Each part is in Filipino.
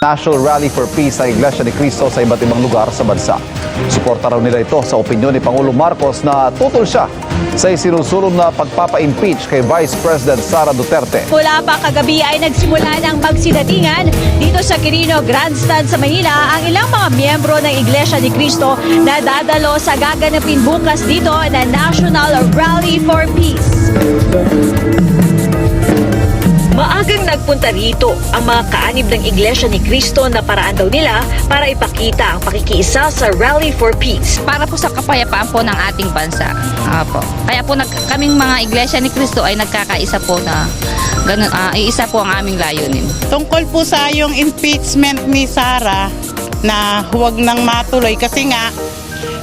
National Rally for Peace ng Iglesia ni Cristo sa iba't ibang lugar sa bansa. Suporta raw nila ito sa opinyon ni Pangulong Marcos na tutol siya sa isinusulong na pagpapa-impeach kay Vice President Sara Duterte. Mula pa kagabi ay nagsimula ng magsidatingan dito sa Quirino Grandstand sa Manila ang ilang mga miyembro ng Iglesia ni Cristo na dadalo sa gaganapin bukas dito na National Rally for Peace. Maagang nagpunta rito ang mga kaanib ng Iglesia ni Cristo na paraan daw nila para ipakita ang pakikiisa sa Rally for Peace. para po sa kapayapaan po ng ating bansa. Apo. Kaya po nag, kaming mga iglesia ni Cristo ay nagkakaisa po na ganun, ah, iisa po ang aming layunin. Tungkol po sa yung impeachment ni Sara na huwag nang matuloy kasi nga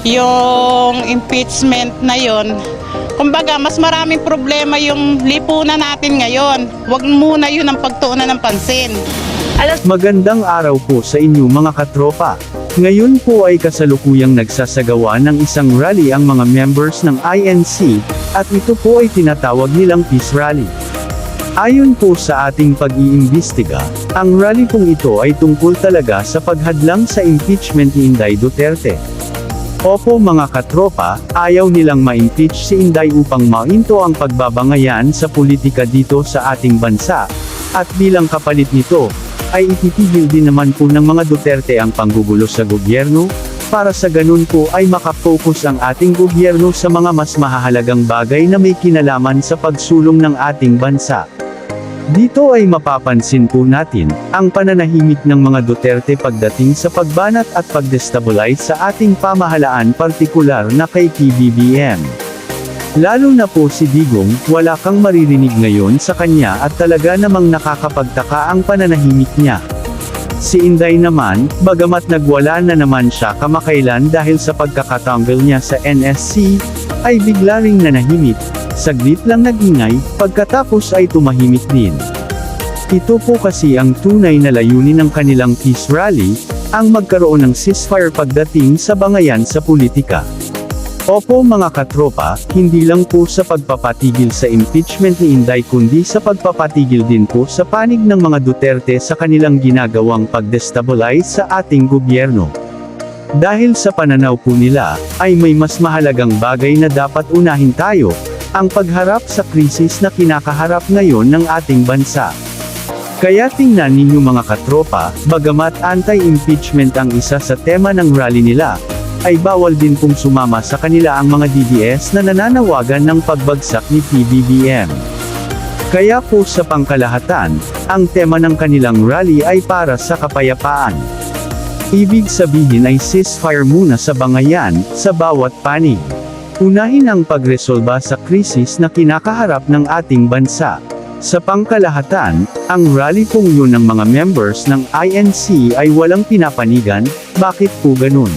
yung impeachment na yon kumbaga mas maraming problema yung lipunan natin ngayon. Huwag muna yun ang pagtuunan ng pansin. Magandang araw po sa inyo mga katropa. Ngayon po ay kasalukuyang nagsasagawa ng isang rally ang mga members ng INC, at ito po ay tinatawag nilang Peace Rally. Ayon po sa ating pag-iimbestiga, ang rally pong ito ay tungkol talaga sa paghadlang sa impeachment ni Inday Duterte. Opo mga katropa, ayaw nilang ma-impeach si Inday upang mainto ang pagbabangayan sa politika dito sa ating bansa, at bilang kapalit nito, ay ititigil din naman po ng mga Duterte ang panggugulo sa gobyerno, para sa ganun po ay makafocus ang ating gobyerno sa mga mas mahahalagang bagay na may kinalaman sa pagsulong ng ating bansa. Dito ay mapapansin po natin, ang pananahimik ng mga Duterte pagdating sa pagbanat at pagdestabilize sa ating pamahalaan partikular na kay PBBM. Lalo na po si Digong, wala kang maririnig ngayon sa kanya at talaga namang nakakapagtaka ang pananahimik niya. Si Inday naman, bagamat nagwala na naman siya kamakailan dahil sa pagkakatanggal niya sa NSC, ay bigla ring nanahimik, saglit lang nagingay, pagkatapos ay tumahimik din. Ito po kasi ang tunay na layunin ng kanilang peace rally, ang magkaroon ng ceasefire pagdating sa bangayan sa politika. Opo mga katropa, hindi lang po sa pagpapatigil sa impeachment ni Inday kundi sa pagpapatigil din po sa panig ng mga Duterte sa kanilang ginagawang pagdestabilize sa ating gobyerno. Dahil sa pananaw po nila, ay may mas mahalagang bagay na dapat unahin tayo, ang pagharap sa krisis na kinakaharap ngayon ng ating bansa. Kaya tingnan ninyo mga katropa, bagamat anti-impeachment ang isa sa tema ng rally nila, ay bawal din pong sumama sa kanila ang mga DDS na nananawagan ng pagbagsak ni PBBM. Kaya po sa pangkalahatan, ang tema ng kanilang rally ay para sa kapayapaan. Ibig sabihin ay ceasefire muna sa bangayan, sa bawat panig. Unahin ang pagresolba sa krisis na kinakaharap ng ating bansa. Sa pangkalahatan, ang rally pong yun ng mga members ng INC ay walang pinapanigan, bakit po ganun?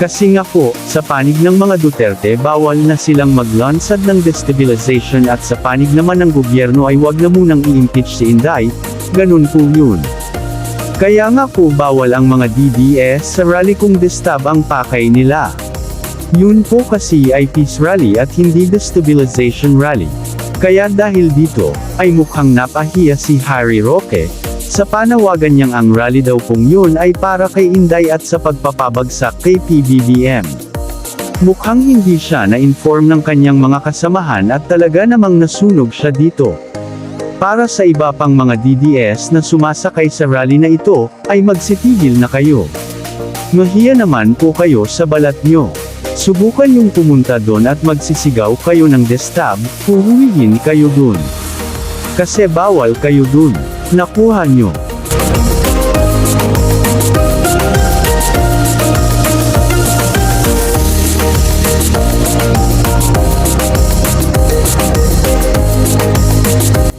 Kasi nga po, sa panig ng mga Duterte bawal na silang maglansad ng destabilization at sa panig naman ng gobyerno ay wag na munang i-impeach si Inday, ganun po yun. Kaya nga po bawal ang mga DDS sa rally kung distab ang pakay nila. Yun po kasi ay peace rally at hindi destabilization rally. Kaya dahil dito, ay mukhang napahiya si Harry Roque, sa panawagan niyang ang rally daw pong yun ay para kay Inday at sa pagpapabagsak kay PBBM. Mukhang hindi siya na-inform ng kanyang mga kasamahan at talaga namang nasunog siya dito. Para sa iba pang mga DDS na sumasakay sa rally na ito, ay magsitigil na kayo. Mahiya naman po kayo sa balat nyo. Subukan yung pumunta doon at magsisigaw kayo ng destab, huhuwiin kayo dun. Kasi bawal kayo dun. Nakuha nyo.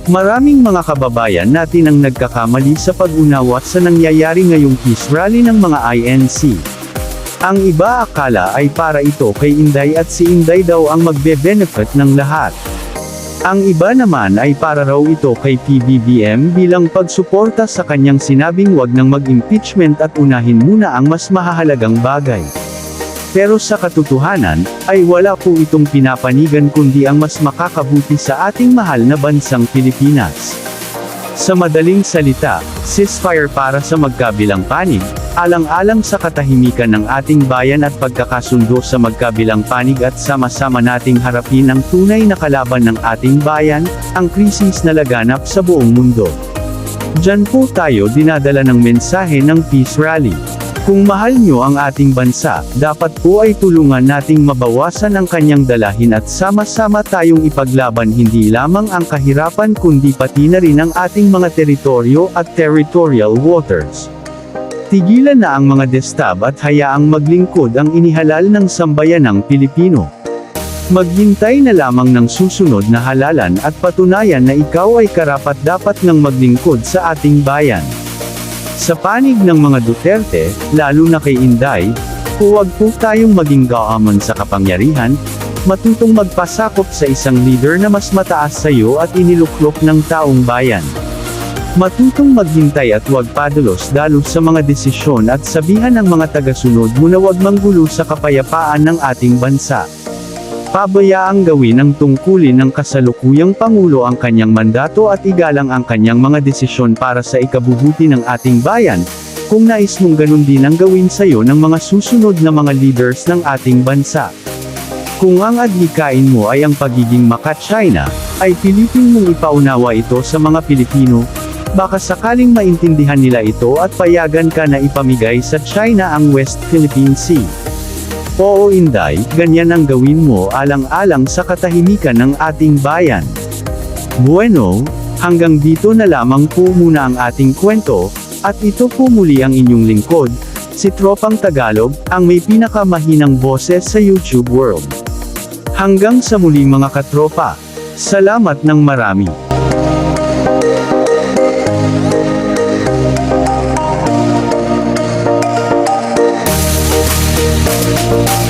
Maraming mga kababayan natin ang nagkakamali sa pag-unawa sa nangyayari ngayong peace rally ng mga INC. Ang iba akala ay para ito kay Inday at si Inday daw ang magbe-benefit ng lahat. Ang iba naman ay para raw ito kay PBBM bilang pagsuporta sa kanyang sinabing wag nang mag-impeachment at unahin muna ang mas mahahalagang bagay. Pero sa katotohanan, ay wala po itong pinapanigan kundi ang mas makakabuti sa ating mahal na bansang Pilipinas. Sa madaling salita, ceasefire para sa magkabilang panig, alang-alang sa katahimikan ng ating bayan at pagkakasundo sa magkabilang panig at sama-sama nating harapin ang tunay na kalaban ng ating bayan, ang krisis na laganap sa buong mundo. Diyan po tayo dinadala ng mensahe ng Peace Rally. Kung mahal nyo ang ating bansa, dapat po ay tulungan nating mabawasan ang kanyang dalahin at sama-sama tayong ipaglaban hindi lamang ang kahirapan kundi pati na rin ang ating mga teritoryo at territorial waters. Tigilan na ang mga destab at hayaang maglingkod ang inihalal ng sambayanang Pilipino. Maghintay na lamang ng susunod na halalan at patunayan na ikaw ay karapat-dapat ng maglingkod sa ating bayan. Sa panig ng mga Duterte, lalo na kay Inday, huwag po tayong maging gaaman sa kapangyarihan, matutong magpasakop sa isang leader na mas mataas sa iyo at iniluklok ng taong bayan. Matutong maghintay at huwag padalos-dalos sa mga desisyon at sabihan ng mga tagasunod mo na huwag manggulo sa kapayapaan ng ating bansa. Pabayaang gawin ng tungkulin ng kasalukuyang Pangulo ang kanyang mandato at igalang ang kanyang mga desisyon para sa ikabubuti ng ating bayan, kung nais mong ganun din ang gawin sa'yo ng mga susunod na mga leaders ng ating bansa. Kung ang adhikain mo ay ang pagiging maka-China, ay pilitin mong ipaunawa ito sa mga Pilipino, baka sakaling maintindihan nila ito at payagan ka na ipamigay sa China ang West Philippine Sea. Oo Inday, ganyan ang gawin mo alang-alang sa katahimikan ng ating bayan. Bueno, hanggang dito na lamang po muna ang ating kwento, at ito po muli ang inyong lingkod, si Tropang Tagalog, ang may pinakamahinang boses sa YouTube world. Hanggang sa muli mga katropa, salamat ng marami. Thank